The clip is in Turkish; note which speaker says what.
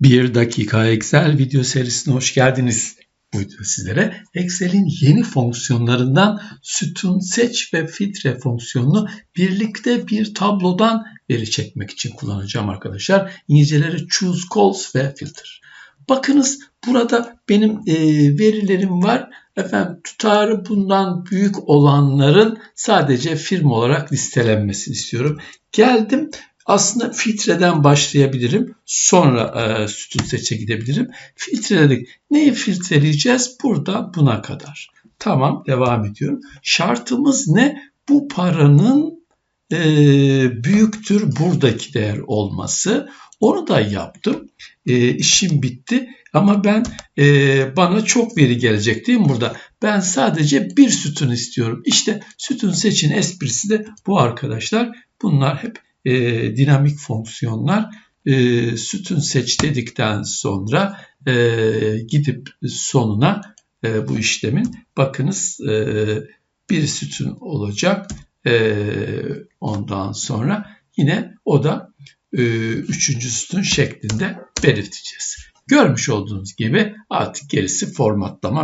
Speaker 1: Bir dakika Excel video serisine hoş geldiniz. Bu videoda sizlere Excel'in yeni fonksiyonlarından sütun seç ve filtre fonksiyonunu birlikte bir tablodan veri çekmek için kullanacağım arkadaşlar. İngilizceleri choose calls ve filter. Bakınız burada benim e, verilerim var. Efendim tutarı bundan büyük olanların sadece firma olarak listelenmesini istiyorum. Geldim aslında filtreden başlayabilirim. Sonra e, sütun seçe gidebilirim. Filtreledik. Neyi filtreleyeceğiz? Burada buna kadar. Tamam devam ediyorum. Şartımız ne? Bu paranın e, büyüktür buradaki değer olması. Onu da yaptım. E, işim bitti. Ama ben e, bana çok veri gelecek değil mi burada? Ben sadece bir sütun istiyorum. İşte sütun seçin esprisi de bu arkadaşlar. Bunlar hep e, dinamik fonksiyonlar. E, sütun seç dedikten sonra e, gidip sonuna e, bu işlemin bakınız e, bir sütun olacak. E, ondan sonra yine o da e, üçüncü sütun şeklinde belirteceğiz. Görmüş olduğunuz gibi artık gerisi formatlama